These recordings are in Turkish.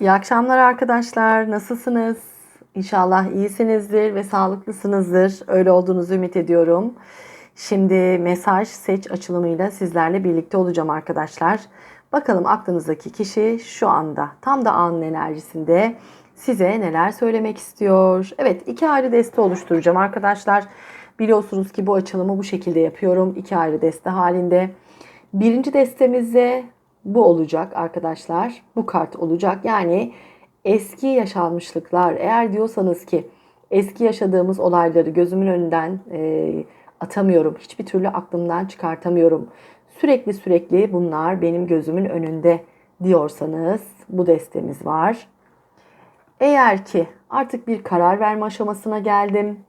İyi akşamlar arkadaşlar. Nasılsınız? İnşallah iyisinizdir ve sağlıklısınızdır. Öyle olduğunuzu ümit ediyorum. Şimdi mesaj seç açılımıyla sizlerle birlikte olacağım arkadaşlar. Bakalım aklınızdaki kişi şu anda tam da anın enerjisinde size neler söylemek istiyor. Evet iki ayrı deste oluşturacağım arkadaşlar. Biliyorsunuz ki bu açılımı bu şekilde yapıyorum. iki ayrı deste halinde. Birinci destemizde bu olacak arkadaşlar. Bu kart olacak. Yani eski yaşanmışlıklar eğer diyorsanız ki eski yaşadığımız olayları gözümün önünden e, atamıyorum. Hiçbir türlü aklımdan çıkartamıyorum. Sürekli sürekli bunlar benim gözümün önünde diyorsanız bu destemiz var. Eğer ki artık bir karar verme aşamasına geldim.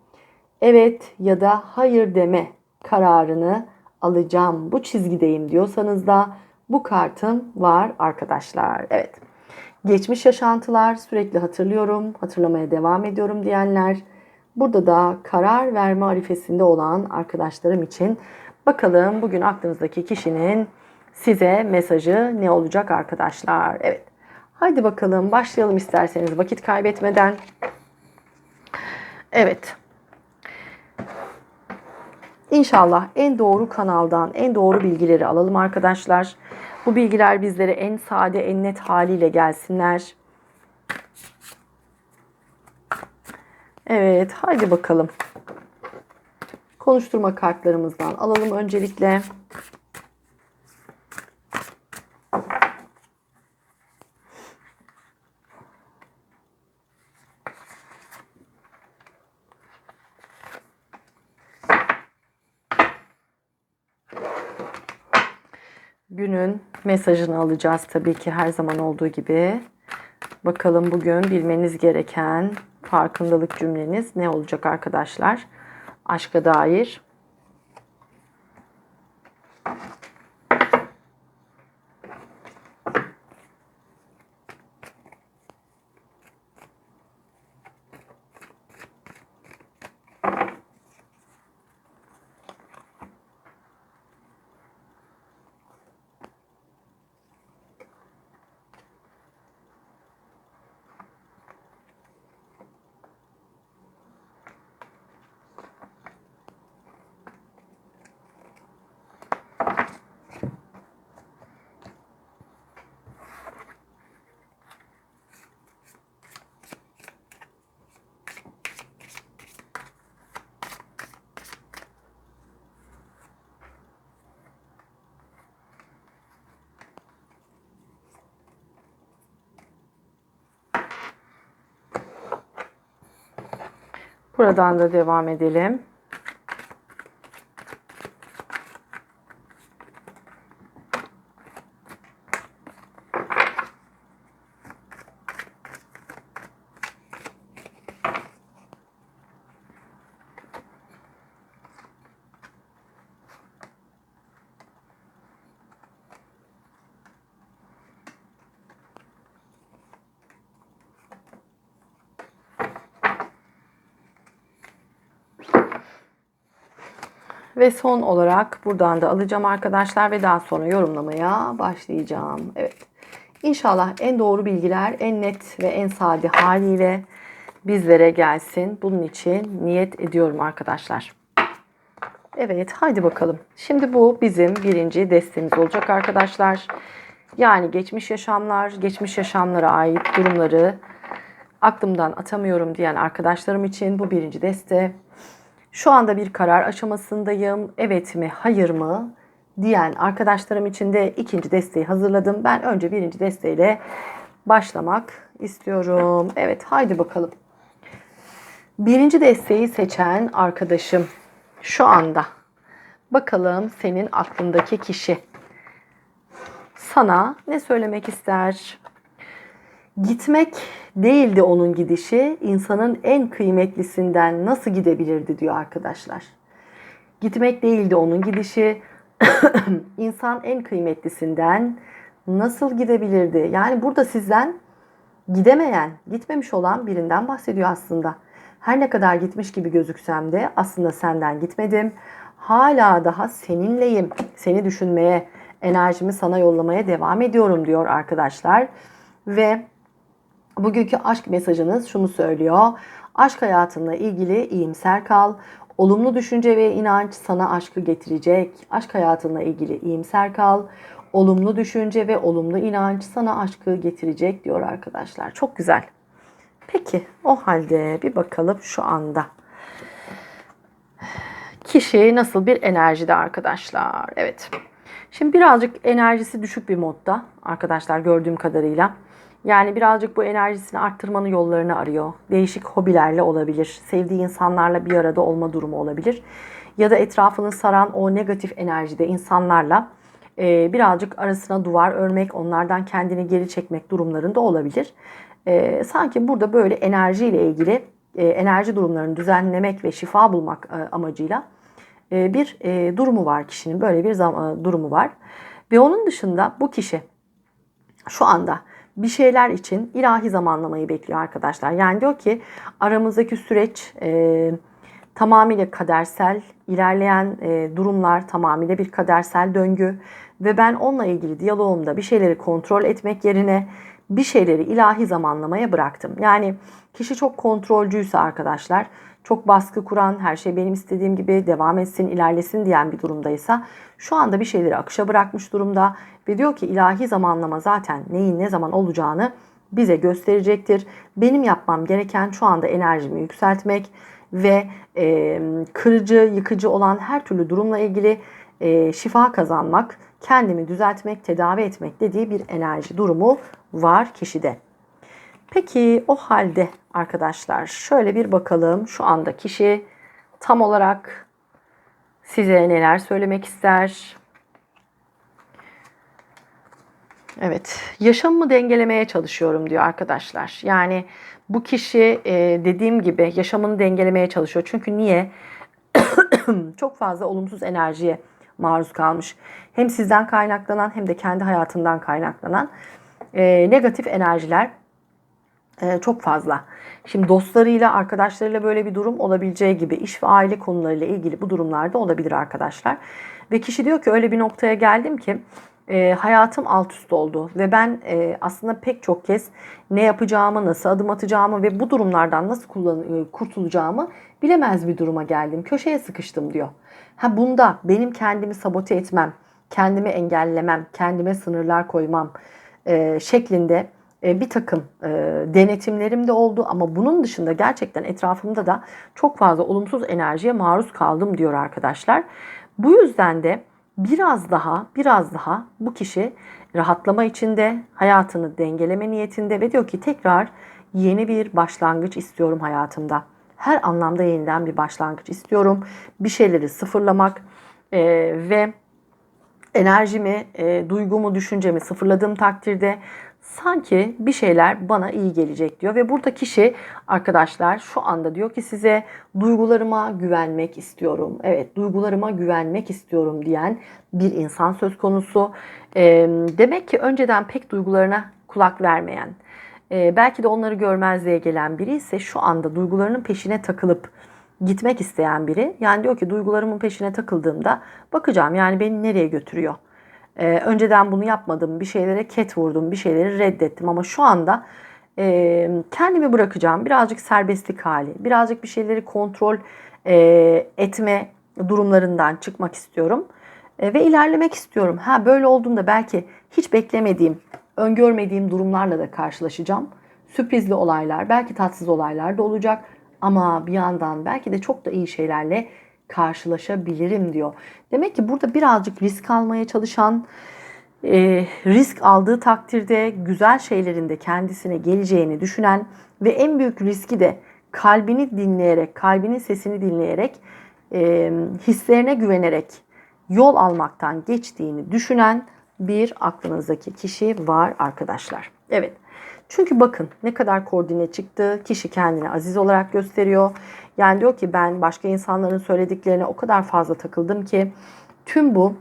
Evet ya da hayır deme kararını alacağım. Bu çizgideyim diyorsanız da bu kartım var arkadaşlar. Evet. Geçmiş yaşantılar sürekli hatırlıyorum, hatırlamaya devam ediyorum diyenler. Burada da karar verme arifesinde olan arkadaşlarım için bakalım bugün aklınızdaki kişinin size mesajı ne olacak arkadaşlar. Evet. Haydi bakalım başlayalım isterseniz vakit kaybetmeden. Evet. İnşallah en doğru kanaldan en doğru bilgileri alalım arkadaşlar. Bu bilgiler bizlere en sade, en net haliyle gelsinler. Evet, hadi bakalım. Konuşturma kartlarımızdan alalım öncelikle. günün mesajını alacağız tabii ki her zaman olduğu gibi. Bakalım bugün bilmeniz gereken farkındalık cümleniz ne olacak arkadaşlar? Aşka dair. Buradan da devam edelim. Ve son olarak buradan da alacağım arkadaşlar ve daha sonra yorumlamaya başlayacağım. Evet. İnşallah en doğru bilgiler en net ve en sade haliyle bizlere gelsin. Bunun için niyet ediyorum arkadaşlar. Evet haydi bakalım. Şimdi bu bizim birinci destemiz olacak arkadaşlar. Yani geçmiş yaşamlar, geçmiş yaşamlara ait durumları aklımdan atamıyorum diyen arkadaşlarım için bu birinci deste. Şu anda bir karar aşamasındayım. Evet mi, hayır mı diyen arkadaşlarım için de ikinci desteği hazırladım. Ben önce birinci desteğiyle başlamak istiyorum. Evet, haydi bakalım. Birinci desteği seçen arkadaşım şu anda. Bakalım senin aklındaki kişi sana ne söylemek ister? Gitmek değildi onun gidişi, insanın en kıymetlisinden nasıl gidebilirdi diyor arkadaşlar. Gitmek değildi onun gidişi, insan en kıymetlisinden nasıl gidebilirdi? Yani burada sizden gidemeyen, gitmemiş olan birinden bahsediyor aslında. Her ne kadar gitmiş gibi gözüksem de aslında senden gitmedim. Hala daha seninleyim. Seni düşünmeye, enerjimi sana yollamaya devam ediyorum diyor arkadaşlar. Ve Bugünkü aşk mesajınız şunu söylüyor. Aşk hayatınla ilgili iyimser kal. Olumlu düşünce ve inanç sana aşkı getirecek. Aşk hayatınla ilgili iyimser kal. Olumlu düşünce ve olumlu inanç sana aşkı getirecek diyor arkadaşlar. Çok güzel. Peki o halde bir bakalım şu anda. Kişi nasıl bir enerjide arkadaşlar? Evet. Şimdi birazcık enerjisi düşük bir modda arkadaşlar gördüğüm kadarıyla. Yani birazcık bu enerjisini arttırmanın yollarını arıyor. Değişik hobilerle olabilir. Sevdiği insanlarla bir arada olma durumu olabilir. Ya da etrafını saran o negatif enerjide insanlarla e, birazcık arasına duvar örmek, onlardan kendini geri çekmek durumlarında olabilir. E, sanki burada böyle enerjiyle ilgili e, enerji durumlarını düzenlemek ve şifa bulmak e, amacıyla e, bir e, durumu var kişinin. Böyle bir zam- e, durumu var. Ve onun dışında bu kişi şu anda bir şeyler için ilahi zamanlamayı bekliyor arkadaşlar. Yani diyor ki aramızdaki süreç e, tamamıyla kadersel, ilerleyen e, durumlar tamamıyla bir kadersel döngü ve ben onunla ilgili diyalogumda bir şeyleri kontrol etmek yerine bir şeyleri ilahi zamanlamaya bıraktım. Yani kişi çok kontrolcüyse arkadaşlar, çok baskı kuran, her şey benim istediğim gibi devam etsin, ilerlesin diyen bir durumdaysa şu anda bir şeyleri akışa bırakmış durumda ve diyor ki ilahi zamanlama zaten neyin ne zaman olacağını bize gösterecektir. Benim yapmam gereken şu anda enerjimi yükseltmek ve e, kırıcı, yıkıcı olan her türlü durumla ilgili e, şifa kazanmak, kendimi düzeltmek, tedavi etmek dediği bir enerji durumu var kişide. Peki o halde arkadaşlar şöyle bir bakalım şu anda kişi tam olarak size neler söylemek ister? Evet, yaşamımı dengelemeye çalışıyorum diyor arkadaşlar. Yani bu kişi e, dediğim gibi yaşamını dengelemeye çalışıyor. Çünkü niye? Çok fazla olumsuz enerjiye maruz kalmış. Hem sizden kaynaklanan hem de kendi hayatından kaynaklanan e, negatif enerjiler e, çok fazla. Şimdi dostlarıyla, arkadaşlarıyla böyle bir durum olabileceği gibi iş ve aile konularıyla ilgili bu durumlarda olabilir arkadaşlar. Ve kişi diyor ki öyle bir noktaya geldim ki e, hayatım alt üst oldu ve ben e, aslında pek çok kez ne yapacağımı, nasıl adım atacağımı ve bu durumlardan nasıl kullan e, kurtulacağımı bilemez bir duruma geldim. Köşeye sıkıştım diyor. Ha bunda benim kendimi sabote etmem, kendimi engellemem, kendime sınırlar koymam e, şeklinde bir takım e, denetimlerim de oldu ama bunun dışında gerçekten etrafımda da çok fazla olumsuz enerjiye maruz kaldım diyor arkadaşlar. Bu yüzden de biraz daha biraz daha bu kişi rahatlama içinde, hayatını dengeleme niyetinde ve diyor ki tekrar yeni bir başlangıç istiyorum hayatımda. Her anlamda yeniden bir başlangıç istiyorum. Bir şeyleri sıfırlamak e, ve enerjimi, e, duygumu, düşüncemi sıfırladığım takdirde sanki bir şeyler bana iyi gelecek diyor. Ve burada kişi arkadaşlar şu anda diyor ki size duygularıma güvenmek istiyorum. Evet duygularıma güvenmek istiyorum diyen bir insan söz konusu. E, demek ki önceden pek duygularına kulak vermeyen, e, belki de onları görmezliğe gelen biri ise şu anda duygularının peşine takılıp gitmek isteyen biri. Yani diyor ki duygularımın peşine takıldığımda bakacağım yani beni nereye götürüyor. Ee, önceden bunu yapmadım, bir şeylere ket vurdum, bir şeyleri reddettim ama şu anda e, kendimi bırakacağım. Birazcık serbestlik hali, birazcık bir şeyleri kontrol e, etme durumlarından çıkmak istiyorum. E, ve ilerlemek istiyorum. Ha böyle olduğunda belki hiç beklemediğim, öngörmediğim durumlarla da karşılaşacağım. Sürprizli olaylar, belki tatsız olaylar da olacak. Ama bir yandan belki de çok da iyi şeylerle karşılaşabilirim diyor. Demek ki burada birazcık risk almaya çalışan, e, risk aldığı takdirde güzel şeylerin de kendisine geleceğini düşünen ve en büyük riski de kalbini dinleyerek, kalbinin sesini dinleyerek, e, hislerine güvenerek yol almaktan geçtiğini düşünen bir aklınızdaki kişi var arkadaşlar. Evet. Çünkü bakın ne kadar koordine çıktı. Kişi kendini aziz olarak gösteriyor. Yani diyor ki ben başka insanların söylediklerine o kadar fazla takıldım ki tüm bu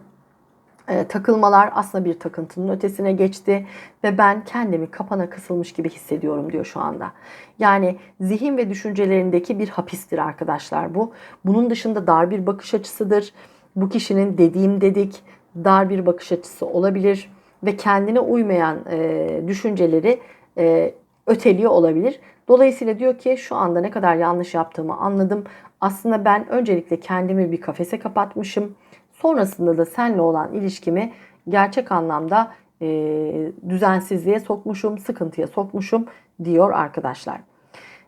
e, takılmalar aslında bir takıntının ötesine geçti ve ben kendimi kapana kısılmış gibi hissediyorum diyor şu anda. Yani zihin ve düşüncelerindeki bir hapistir arkadaşlar bu. Bunun dışında dar bir bakış açısıdır. Bu kişinin dediğim dedik dar bir bakış açısı olabilir ve kendine uymayan e, düşünceleri e, öteliyor olabilir. Dolayısıyla diyor ki şu anda ne kadar yanlış yaptığımı anladım. Aslında ben öncelikle kendimi bir kafese kapatmışım. Sonrasında da seninle olan ilişkimi gerçek anlamda e, düzensizliğe sokmuşum, sıkıntıya sokmuşum diyor arkadaşlar.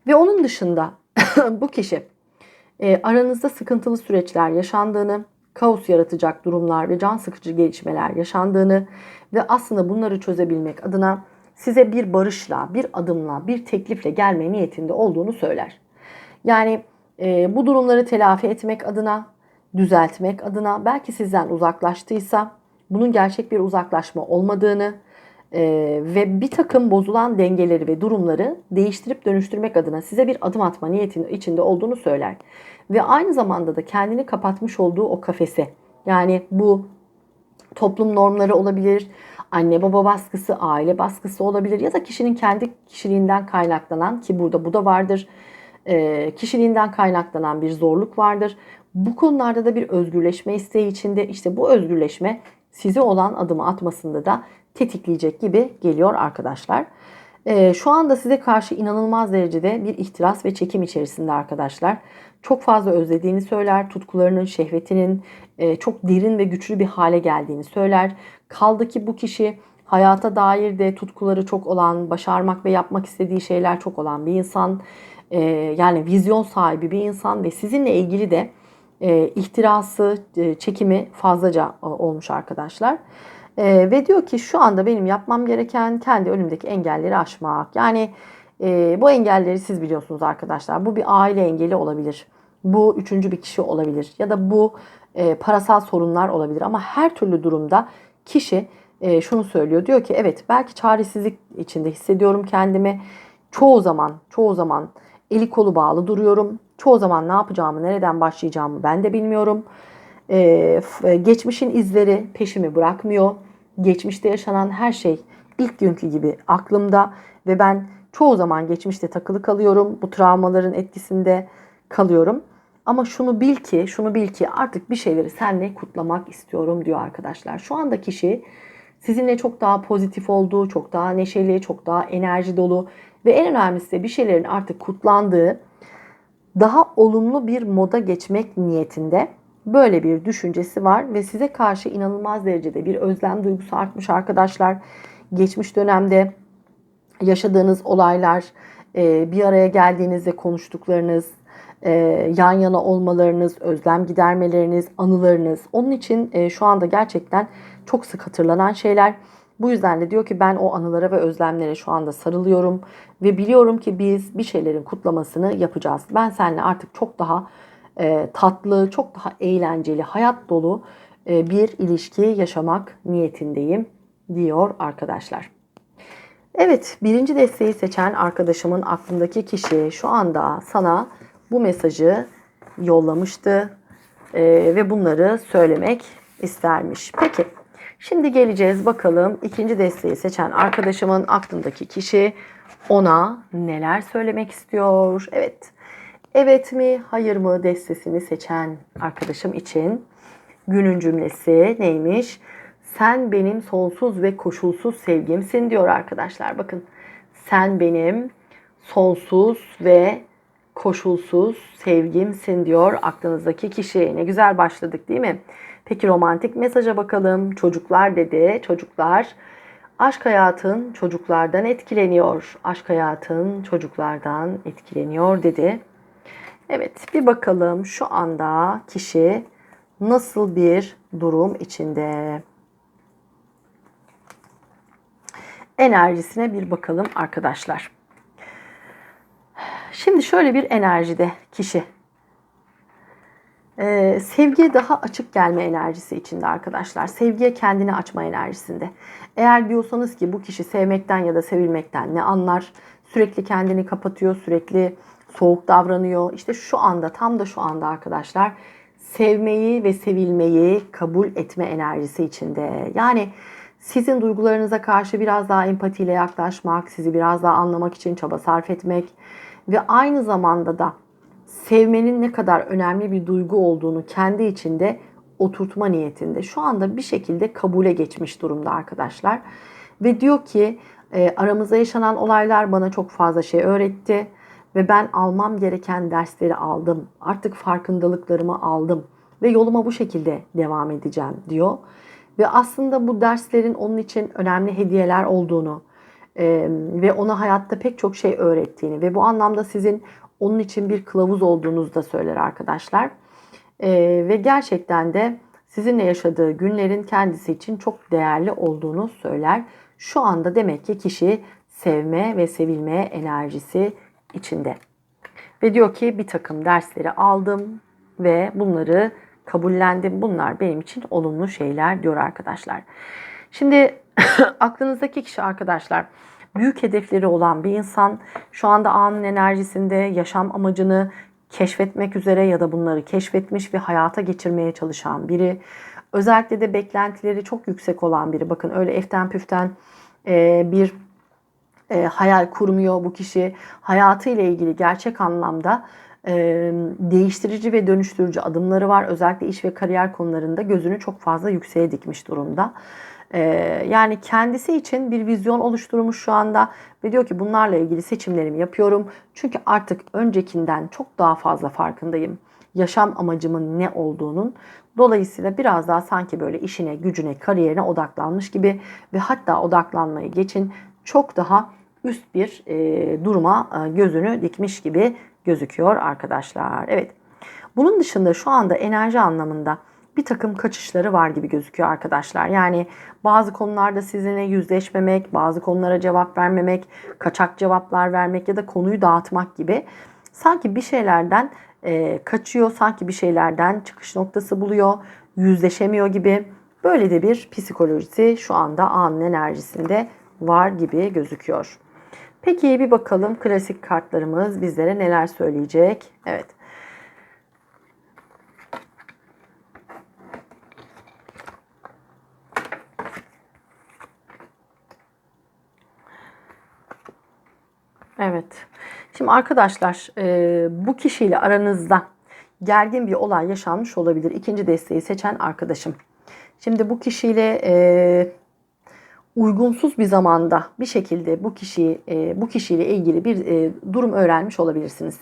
Ve onun dışında bu kişi e, aranızda sıkıntılı süreçler yaşandığını, kaos yaratacak durumlar ve can sıkıcı gelişmeler yaşandığını ve aslında bunları çözebilmek adına size bir barışla, bir adımla, bir teklifle gelme niyetinde olduğunu söyler. Yani e, bu durumları telafi etmek adına, düzeltmek adına belki sizden uzaklaştıysa bunun gerçek bir uzaklaşma olmadığını e, ve bir takım bozulan dengeleri ve durumları değiştirip dönüştürmek adına size bir adım atma niyetinin içinde olduğunu söyler. Ve aynı zamanda da kendini kapatmış olduğu o kafese yani bu toplum normları olabilir, anne baba baskısı, aile baskısı olabilir ya da kişinin kendi kişiliğinden kaynaklanan ki burada bu da vardır. E, kişiliğinden kaynaklanan bir zorluk vardır. Bu konularda da bir özgürleşme isteği içinde işte bu özgürleşme size olan adımı atmasında da tetikleyecek gibi geliyor arkadaşlar. E, şu anda size karşı inanılmaz derecede bir ihtiras ve çekim içerisinde arkadaşlar. Çok fazla özlediğini söyler, tutkularının, şehvetinin e, çok derin ve güçlü bir hale geldiğini söyler. Kaldı ki bu kişi hayata dair de tutkuları çok olan, başarmak ve yapmak istediği şeyler çok olan bir insan. E, yani vizyon sahibi bir insan ve sizinle ilgili de e, ihtirası, çekimi fazlaca olmuş arkadaşlar. Ve diyor ki şu anda benim yapmam gereken kendi önümdeki engelleri aşmak. Yani e, bu engelleri siz biliyorsunuz arkadaşlar. Bu bir aile engeli olabilir. Bu üçüncü bir kişi olabilir. Ya da bu e, parasal sorunlar olabilir. Ama her türlü durumda kişi e, şunu söylüyor. Diyor ki evet belki çaresizlik içinde hissediyorum kendimi. Çoğu zaman, çoğu zaman eli kolu bağlı duruyorum. Çoğu zaman ne yapacağımı, nereden başlayacağımı ben de bilmiyorum. Ee, geçmişin izleri peşimi bırakmıyor. Geçmişte yaşanan her şey ilk günkü gibi aklımda ve ben çoğu zaman geçmişte takılı kalıyorum. Bu travmaların etkisinde kalıyorum. Ama şunu bil ki, şunu bil ki artık bir şeyleri seninle kutlamak istiyorum diyor arkadaşlar. Şu anda kişi sizinle çok daha pozitif olduğu, çok daha neşeli, çok daha enerji dolu ve en önemlisi de bir şeylerin artık kutlandığı, daha olumlu bir moda geçmek niyetinde böyle bir düşüncesi var ve size karşı inanılmaz derecede bir özlem duygusu artmış arkadaşlar. Geçmiş dönemde yaşadığınız olaylar, e, bir araya geldiğinizde konuştuklarınız, e, yan yana olmalarınız, özlem gidermeleriniz, anılarınız. Onun için e, şu anda gerçekten çok sık hatırlanan şeyler. Bu yüzden de diyor ki ben o anılara ve özlemlere şu anda sarılıyorum ve biliyorum ki biz bir şeylerin kutlamasını yapacağız. Ben seninle artık çok daha e, tatlı, çok daha eğlenceli, hayat dolu bir ilişki yaşamak niyetindeyim diyor arkadaşlar. Evet, birinci desteği seçen arkadaşımın aklındaki kişi şu anda sana bu mesajı yollamıştı e, ve bunları söylemek istermiş. Peki, şimdi geleceğiz bakalım ikinci desteği seçen arkadaşımın aklındaki kişi ona neler söylemek istiyor? Evet, evet mi, hayır mı destesini seçen arkadaşım için günün cümlesi neymiş? Sen benim sonsuz ve koşulsuz sevgimsin diyor arkadaşlar. Bakın sen benim sonsuz ve koşulsuz sevgimsin diyor aklınızdaki kişi. Ne güzel başladık değil mi? Peki romantik mesaja bakalım. Çocuklar dedi. Çocuklar aşk hayatın çocuklardan etkileniyor. Aşk hayatın çocuklardan etkileniyor dedi. Evet bir bakalım şu anda kişi nasıl bir durum içinde. Enerjisine bir bakalım arkadaşlar. Şimdi şöyle bir enerjide kişi. Ee, sevgiye daha açık gelme enerjisi içinde arkadaşlar. Sevgiye kendini açma enerjisinde. Eğer diyorsanız ki bu kişi sevmekten ya da sevilmekten ne anlar? Sürekli kendini kapatıyor, sürekli soğuk davranıyor. İşte şu anda, tam da şu anda arkadaşlar sevmeyi ve sevilmeyi kabul etme enerjisi içinde. Yani sizin duygularınıza karşı biraz daha empatiyle yaklaşmak, sizi biraz daha anlamak için çaba sarf etmek ve aynı zamanda da sevmenin ne kadar önemli bir duygu olduğunu kendi içinde oturtma niyetinde. Şu anda bir şekilde kabule geçmiş durumda arkadaşlar. Ve diyor ki E, aramızda yaşanan olaylar bana çok fazla şey öğretti ve ben almam gereken dersleri aldım. Artık farkındalıklarımı aldım ve yoluma bu şekilde devam edeceğim diyor. Ve aslında bu derslerin onun için önemli hediyeler olduğunu e, ve ona hayatta pek çok şey öğrettiğini ve bu anlamda sizin onun için bir kılavuz olduğunuzu da söyler arkadaşlar. E, ve gerçekten de sizinle yaşadığı günlerin kendisi için çok değerli olduğunu söyler. Şu anda demek ki kişi sevme ve sevilme enerjisi içinde. Ve diyor ki bir takım dersleri aldım ve bunları kabullendim. Bunlar benim için olumlu şeyler diyor arkadaşlar. Şimdi aklınızdaki kişi arkadaşlar büyük hedefleri olan bir insan şu anda anın enerjisinde yaşam amacını keşfetmek üzere ya da bunları keşfetmiş ve hayata geçirmeye çalışan biri. Özellikle de beklentileri çok yüksek olan biri. Bakın öyle eften püften e, bir e, hayal kurmuyor bu kişi. Hayatıyla ilgili gerçek anlamda değiştirici ve dönüştürücü adımları var. Özellikle iş ve kariyer konularında gözünü çok fazla yükseğe dikmiş durumda. Yani kendisi için bir vizyon oluşturmuş şu anda ve diyor ki bunlarla ilgili seçimlerimi yapıyorum. Çünkü artık öncekinden çok daha fazla farkındayım. Yaşam amacımın ne olduğunun. Dolayısıyla biraz daha sanki böyle işine, gücüne, kariyerine odaklanmış gibi ve hatta odaklanmayı geçin çok daha üst bir e, duruma e, gözünü dikmiş gibi gözüküyor arkadaşlar. Evet. Bunun dışında şu anda enerji anlamında bir takım kaçışları var gibi gözüküyor arkadaşlar. Yani bazı konularda sizinle yüzleşmemek, bazı konulara cevap vermemek, kaçak cevaplar vermek ya da konuyu dağıtmak gibi sanki bir şeylerden e, kaçıyor, sanki bir şeylerden çıkış noktası buluyor, yüzleşemiyor gibi. Böyle de bir psikolojisi şu anda anın enerjisinde var gibi gözüküyor. Peki bir bakalım klasik kartlarımız bizlere neler söyleyecek? Evet. Evet. Şimdi arkadaşlar e, bu kişiyle aranızda gergin bir olay yaşanmış olabilir. İkinci desteği seçen arkadaşım. Şimdi bu kişiyle e, uygunsuz bir zamanda bir şekilde bu kişiyi e, bu kişiyle ilgili bir e, durum öğrenmiş olabilirsiniz.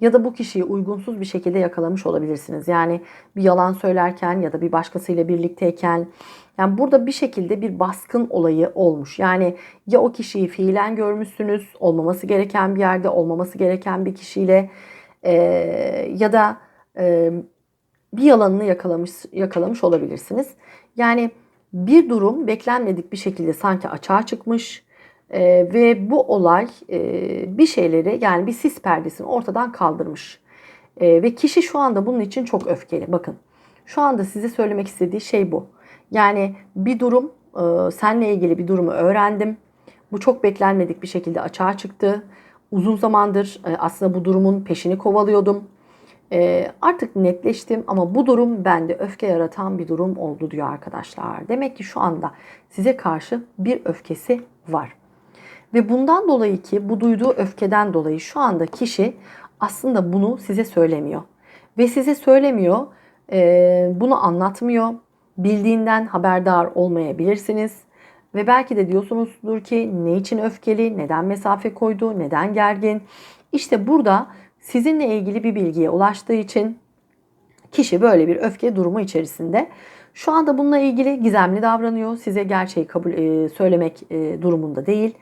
Ya da bu kişiyi uygunsuz bir şekilde yakalamış olabilirsiniz. Yani bir yalan söylerken ya da bir başkasıyla birlikteyken yani burada bir şekilde bir baskın olayı olmuş. Yani ya o kişiyi fiilen görmüşsünüz, olmaması gereken bir yerde, olmaması gereken bir kişiyle e, ya da e, bir yalanını yakalamış yakalamış olabilirsiniz. Yani bir durum beklenmedik bir şekilde sanki açığa çıkmış e, ve bu olay e, bir şeyleri yani bir sis perdesini ortadan kaldırmış. E, ve kişi şu anda bunun için çok öfkeli. Bakın şu anda size söylemek istediği şey bu. Yani bir durum e, seninle ilgili bir durumu öğrendim. Bu çok beklenmedik bir şekilde açığa çıktı. Uzun zamandır e, aslında bu durumun peşini kovalıyordum e, artık netleştim ama bu durum bende öfke yaratan bir durum oldu diyor arkadaşlar. Demek ki şu anda size karşı bir öfkesi var. Ve bundan dolayı ki bu duyduğu öfkeden dolayı şu anda kişi aslında bunu size söylemiyor. Ve size söylemiyor, e, bunu anlatmıyor. Bildiğinden haberdar olmayabilirsiniz. Ve belki de diyorsunuzdur ki ne için öfkeli, neden mesafe koydu, neden gergin. İşte burada sizinle ilgili bir bilgiye ulaştığı için kişi böyle bir öfke durumu içerisinde. Şu anda bununla ilgili gizemli davranıyor. Size gerçeği kabul e, söylemek e, durumunda değil.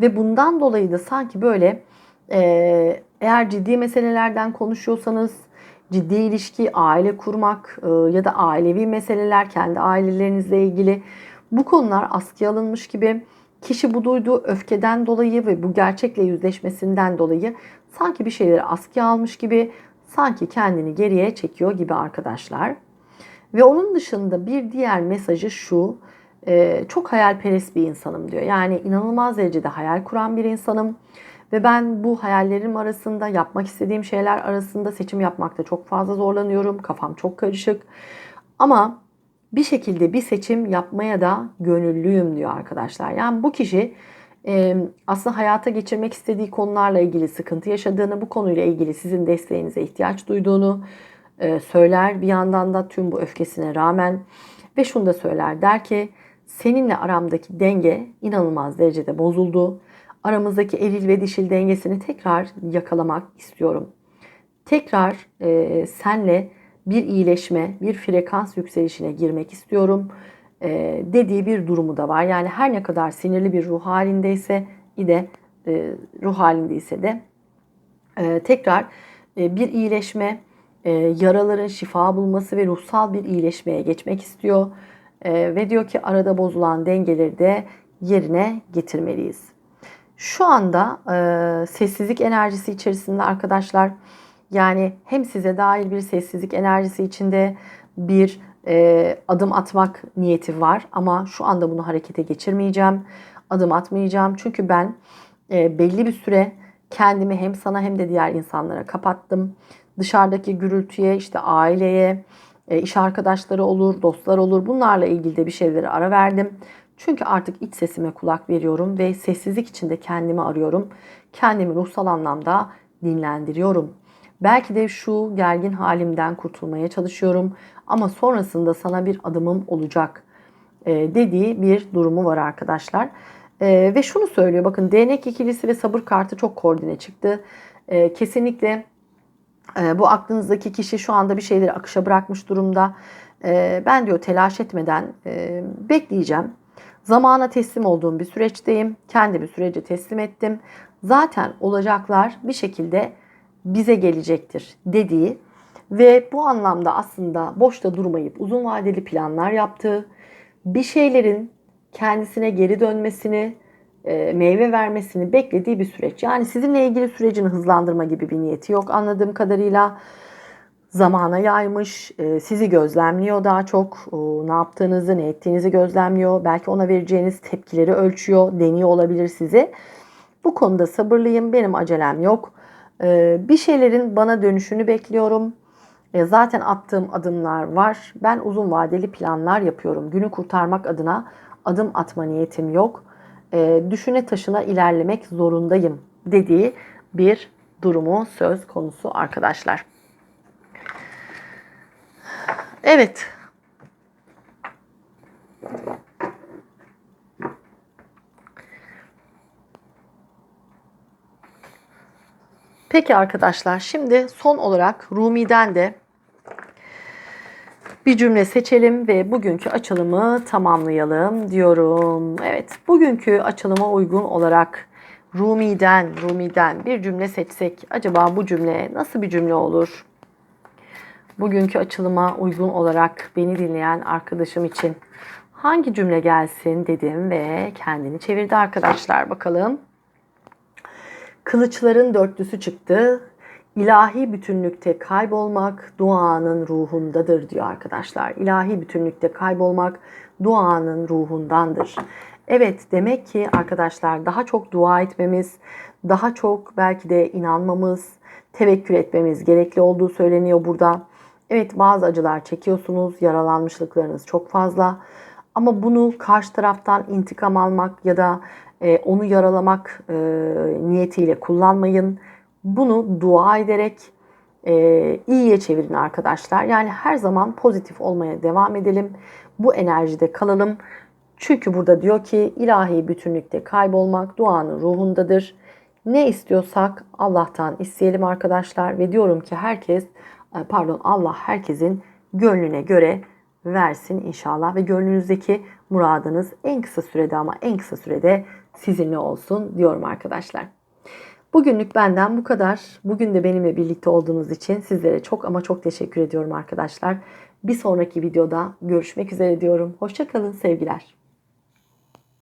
Ve bundan dolayı da sanki böyle e, eğer ciddi meselelerden konuşuyorsanız ciddi ilişki, aile kurmak e, ya da ailevi meseleler, kendi ailelerinizle ilgili bu konular askıya alınmış gibi kişi bu duyduğu öfkeden dolayı ve bu gerçekle yüzleşmesinden dolayı sanki bir şeyleri askıya almış gibi, sanki kendini geriye çekiyor gibi arkadaşlar. Ve onun dışında bir diğer mesajı şu, e, çok hayalperest bir insanım diyor. Yani inanılmaz derecede hayal kuran bir insanım. Ve ben bu hayallerim arasında, yapmak istediğim şeyler arasında seçim yapmakta çok fazla zorlanıyorum. Kafam çok karışık. Ama bir şekilde bir seçim yapmaya da gönüllüyüm diyor arkadaşlar. Yani bu kişi aslında hayata geçirmek istediği konularla ilgili sıkıntı yaşadığını, bu konuyla ilgili sizin desteğinize ihtiyaç duyduğunu söyler. Bir yandan da tüm bu öfkesine rağmen ve şunu da söyler der ki seninle aramdaki denge inanılmaz derecede bozuldu. Aramızdaki eril ve dişil dengesini tekrar yakalamak istiyorum. Tekrar e, senle bir iyileşme, bir frekans yükselişine girmek istiyorum e, dediği bir durumu da var. Yani her ne kadar sinirli bir ruh halindeyse de e, ruh halindeyse de e, tekrar e, bir iyileşme, e, yaraların şifa bulması ve ruhsal bir iyileşmeye geçmek istiyor. E, ve diyor ki arada bozulan dengeleri de yerine getirmeliyiz. Şu anda e, sessizlik enerjisi içerisinde arkadaşlar yani hem size dair bir sessizlik enerjisi içinde bir e, adım atmak niyeti var ama şu anda bunu harekete geçirmeyeceğim. Adım atmayacağım çünkü ben e, belli bir süre kendimi hem sana hem de diğer insanlara kapattım. Dışarıdaki gürültüye, işte aileye, e, iş arkadaşları olur, dostlar olur. Bunlarla ilgili de bir şeyleri ara verdim. Çünkü artık iç sesime kulak veriyorum ve sessizlik içinde kendimi arıyorum. Kendimi ruhsal anlamda dinlendiriyorum. Belki de şu gergin halimden kurtulmaya çalışıyorum ama sonrasında sana bir adımım olacak e, dediği bir durumu var arkadaşlar. E, ve şunu söylüyor bakın değnek ikilisi ve sabır kartı çok koordine çıktı. E, kesinlikle bu aklınızdaki kişi şu anda bir şeyleri akışa bırakmış durumda. Ben diyor telaş etmeden bekleyeceğim. Zamana teslim olduğum bir süreçteyim. Kendimi sürece teslim ettim. Zaten olacaklar bir şekilde bize gelecektir dediği ve bu anlamda aslında boşta durmayıp uzun vadeli planlar yaptığı, bir şeylerin kendisine geri dönmesini, e, meyve vermesini beklediği bir süreç. Yani sizinle ilgili sürecini hızlandırma gibi bir niyeti yok anladığım kadarıyla. Zamana yaymış, e, sizi gözlemliyor daha çok. Ne yaptığınızı, ne ettiğinizi gözlemliyor. Belki ona vereceğiniz tepkileri ölçüyor, deniyor olabilir sizi. Bu konuda sabırlıyım, benim acelem yok. E, bir şeylerin bana dönüşünü bekliyorum. Zaten attığım adımlar var. Ben uzun vadeli planlar yapıyorum. Günü kurtarmak adına adım atma niyetim yok. Düşüne taşına ilerlemek zorundayım dediği bir durumu söz konusu arkadaşlar. Evet. Peki arkadaşlar şimdi son olarak Rumi'den de bir cümle seçelim ve bugünkü açılımı tamamlayalım diyorum. Evet, bugünkü açılıma uygun olarak Rumi'den, Rumi'den bir cümle seçsek acaba bu cümle nasıl bir cümle olur? Bugünkü açılıma uygun olarak beni dinleyen arkadaşım için hangi cümle gelsin dedim ve kendini çevirdi arkadaşlar bakalım. Kılıçların dörtlüsü çıktı. İlahi bütünlükte kaybolmak duanın ruhundadır diyor arkadaşlar. İlahi bütünlükte kaybolmak duanın ruhundandır. Evet demek ki arkadaşlar daha çok dua etmemiz, daha çok belki de inanmamız, tevekkül etmemiz gerekli olduğu söyleniyor burada. Evet bazı acılar çekiyorsunuz, yaralanmışlıklarınız çok fazla. Ama bunu karşı taraftan intikam almak ya da e, onu yaralamak e, niyetiyle kullanmayın. Bunu dua ederek e, iyiye çevirin arkadaşlar. Yani her zaman pozitif olmaya devam edelim. Bu enerjide kalalım. Çünkü burada diyor ki ilahi bütünlükte kaybolmak duanın ruhundadır. Ne istiyorsak Allah'tan isteyelim arkadaşlar ve diyorum ki herkes e, pardon Allah herkesin gönlüne göre versin inşallah ve gönlünüzdeki muradınız en kısa sürede ama en kısa sürede sizinle olsun diyorum arkadaşlar. Bugünlük benden bu kadar. Bugün de benimle birlikte olduğunuz için sizlere çok ama çok teşekkür ediyorum arkadaşlar. Bir sonraki videoda görüşmek üzere diyorum. Hoşçakalın sevgiler.